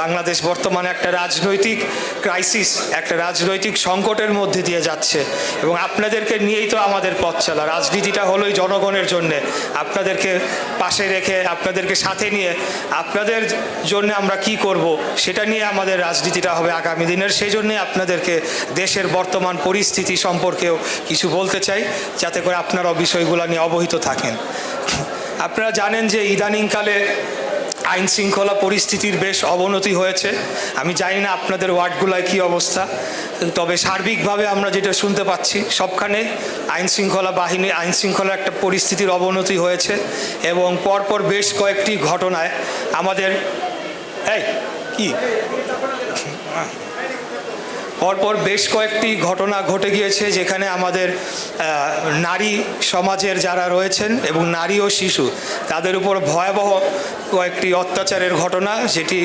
বাংলাদেশ বর্তমানে একটা রাজনৈতিক ক্রাইসিস একটা রাজনৈতিক সংকটের মধ্যে দিয়ে যাচ্ছে। এবং আপনাদেরকে নিয়েই তো আমাদের পথ চলা। রাজনীতিটা হলোই জনগণের জন্যে। আপনাদেরকে পাশে রেখে, আপনাদেরকে সাথে নিয়ে, আপনাদের জন্য আমরা কি করব, সেটা নিয়ে আমাদের রাজনীতিটা হবে আগামী দিনের। সেই জন্যে আপনাদেরকে দেশের বর্তমান পরিস্থিতি সম্পর্কেও কিছু বলতে চাই, যাতে করে আপনারাও বিষয়গুলো নিয়ে অবহিত থাকেন। আপনারা জানেন যে ইদানিংকালে আইন শৃঙ্খলা পরিস্থিতির বেশ অবনতি হয়েছে। আমি জানি না আপনাদের ওয়ার্ডগুলোয় কি অবস্থা, তবে সার্বিকভাবে আমরা যেটা শুনতে পাচ্ছি, সবখানে আইন শৃঙ্খলা বাহিনী আইন শৃঙ্খলার একটা পরিস্থিতির অবনতি হয়েছে এবং পরপর বেশ কয়েকটি ঘটনায় আমাদের এই, কি? পরপর বেশ কয়েকটি ঘটনা ঘটে গিয়েছে যেখানে আমাদের নারী সমাজের যারা রয়েছেন এবং নারী ও শিশু, তাদের উপর ভয়াবহ কয়েকটি অত্যাচারের ঘটনা যেটি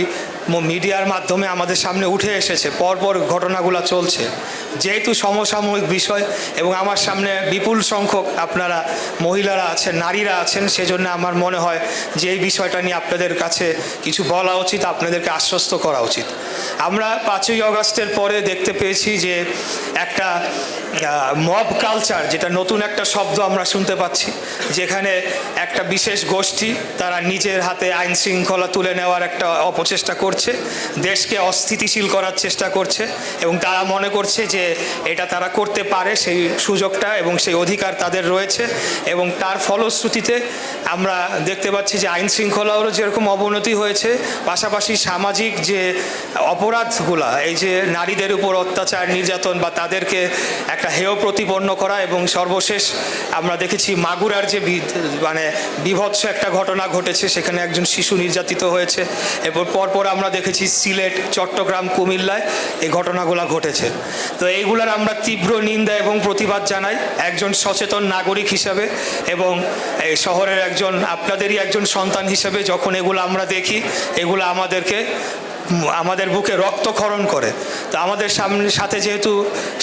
মিডিয়ার মাধ্যমে আমাদের সামনে উঠে এসেছে। পরপর ঘটনাগুলো চলছে। যেহেতু সমসাময়িক বিষয় এবং আমার সামনে বিপুল সংখ্যক আপনারা মহিলারা আছেন, নারীরা আছেন, সেজন্য আমার মনে হয় যে এই বিষয়টা নিয়ে আপনাদের কাছে কিছু বলা উচিত, আপনাদেরকে আশ্বস্ত করা উচিত। আমরা পাঁচই অগস্টের পরে দেখতে পেয়েছি যে একটা মব কালচার যেটা নতুন একটা শব্দ আমরা শুনতে পাচ্ছি, যেখানে একটা বিশেষ গোষ্ঠী তারা নিজের হাতে আইন শৃঙ্খলা তুলে নেওয়ার একটা অপচেষ্টা করছে, দেশকে অস্থিতিশীল করার চেষ্টা করছে এবং তারা মনে করছে যে এটা তারা করতে পারে সেই সুযোগটা এবং সেই অধিকার তাদের রয়েছে এবং তার ফলশ্রুতিতে আমরা দেখতে পাচ্ছি যে আইন শৃঙ্খলারও যেরকম অবনতি হয়েছে, পাশাপাশি সামাজিক যে অপরাধগুলা, এই যে নারীদের উপর অত্যাচার, নির্যাতন বা তাদেরকে একটা হেয় প্রতিপন্ন করা এবং সর্বশেষ আমরা দেখেছি মাগুরার যে মানে বিভৎস একটা ঘটনা ঘটেছে, সেখানে একজন শিশু নির্যাতিত হয়েছে। এরপর পরপর আমরা দেখেছি সিলেট, চট্টগ্রাম, কুমিল্লায় এই ঘটনাগুলো ঘটেছে। তো এইগুলার আমরা তীব্র নিন্দা এবং প্রতিবাদ জানাই একজন সচেতন নাগরিক হিসাবে এবং এই শহরের একজন, আপনাদেরই একজন সন্তান হিসেবে যখন এগুলো আমরা দেখি, এগুলো আমাদেরকে, আমাদের বুকে রক্তক্ষরণ করে। তো আমাদের সামনে, সাথে যেহেতু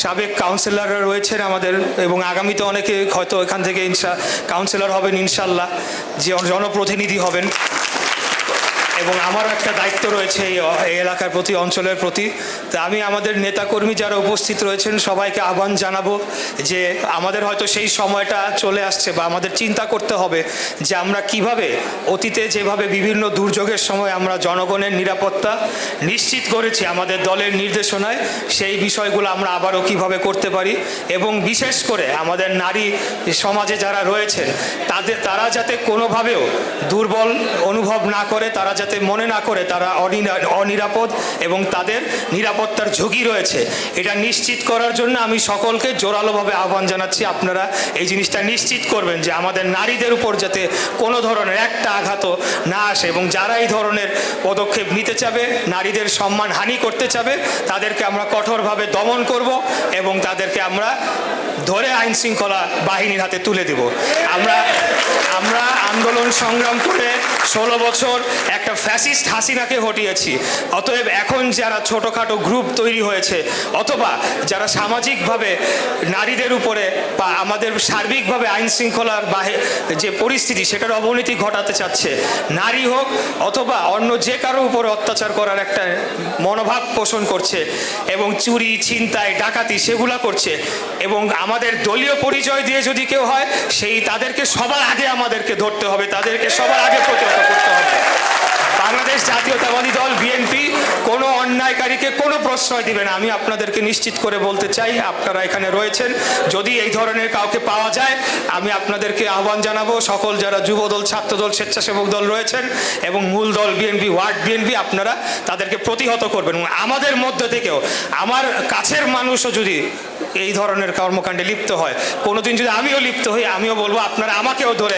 সাবেক কাউন্সিলররা রয়েছেন আমাদের এবং আগামীতে অনেকে হয়তো এখান থেকে ইনশা কাউন্সিলর হবেন ইনশাল্লাহ, যে জনপ্রতিনিধি হবেন। এবং আমারও একটা দায়িত্ব রয়েছে এই এলাকার প্রতি, অঞ্চলের প্রতি। তা আমি আমাদের নেতাকর্মী যারা উপস্থিত রয়েছেন, সবাইকে আহ্বান জানাব যে আমাদের হয়তো সেই সময়টা চলে আসছে বা আমাদের চিন্তা করতে হবে যে আমরা কীভাবে অতীতে যেভাবে বিভিন্ন দুর্যোগের সময় আমরা জনগণের নিরাপত্তা নিশ্চিত করেছি আমাদের দলের নির্দেশনায়, সেই বিষয়গুলো আমরা আবারও কীভাবে করতে পারি এবং বিশেষ করে আমাদের নারী সমাজে যারা রয়েছেন, তাদের, তারা যাতে কোনোভাবেও দুর্বল অনুভব না করে, তারা যাতে মনে না করে তারা অনিরাপদ এবং তাদের নিরাপত্তার ঝুঁকি রয়েছে। এটা নিশ্চিত করার জন্য আমি সকলকে জোরালোভাবে আহ্বান জানাচ্ছি। আপনারা এই জিনিসটা নিশ্চিত করবেন যে আমাদের নারীদের উপর যাতে কোনো ধরনের একটা আঘাত না আসে এবং যারা এই ধরনের পদক্ষেপ নিতে চাবে, নারীদের সম্মান হানি করতে চাবে, তাদেরকে আমরা কঠোরভাবে দমন করব এবং তাদেরকে আমরা ধরে আইন শৃঙ্খলা বাহিনীর হাতে তুলে দেব। আমরা আমরা আন্দোলন সংগ্রাম করে ষোলো বছর একটা ফ্যাসিস্ট হাসিনাকে হটিয়েছি। অতএব এখন যারা ছোটোখাটো গ্রুপ তৈরি হয়েছে, অথবা যারা সামাজিকভাবে নারীদের উপরে বা আমাদের সার্বিকভাবে আইন শৃঙ্খলার বাহে, যে পরিস্থিতি, সেটার অবনতি ঘটাতে চাচ্ছে, নারী হোক অথবা অন্য যে কারও উপর অত্যাচার করার একটা মনোভাব পোষণ করছে এবং চুরি, ছিনতাই, ডাকাতি, সেগুলা করছে এবং আমাদের দলীয় পরিচয় দিয়ে যদি কেউ হয়, সেই তাদেরকে সবার আগে আমাদেরকে ধরতে হবে, তাদেরকে সবার আগে প্রতিহত করতে হবে। বাংলাদেশ জাতীয়তাবাদী দল, বিএনপি কোনো কোনো প্রশ্রয় দিবে না। আমি আপনাদেরকে নিশ্চিত করে বলতে চাই, আপনারা এখানে রয়েছেন। যদি এই ধরনের কাউকে পাওয়া যায়, আমি আপনাদেরকে আহ্বান জানাব, সকল যারা যুবদল, ছাত্রদল, স্বেচ্ছাসেবক দল রয়েছেন এবং মূল দল বিএনপি, ওয়ার্ড বিএনপি, আপনারা তাদেরকে প্রতিহত করবেন। আমাদের মধ্যে থেকেও, আমার কাছের মানুষও যদি এই ধরনের কর্মকাণ্ডে লিপ্ত হয়, কোনোদিন যদি আমিও লিপ্ত হই, আমিও বলব, আপনারা আমাকেও ধরে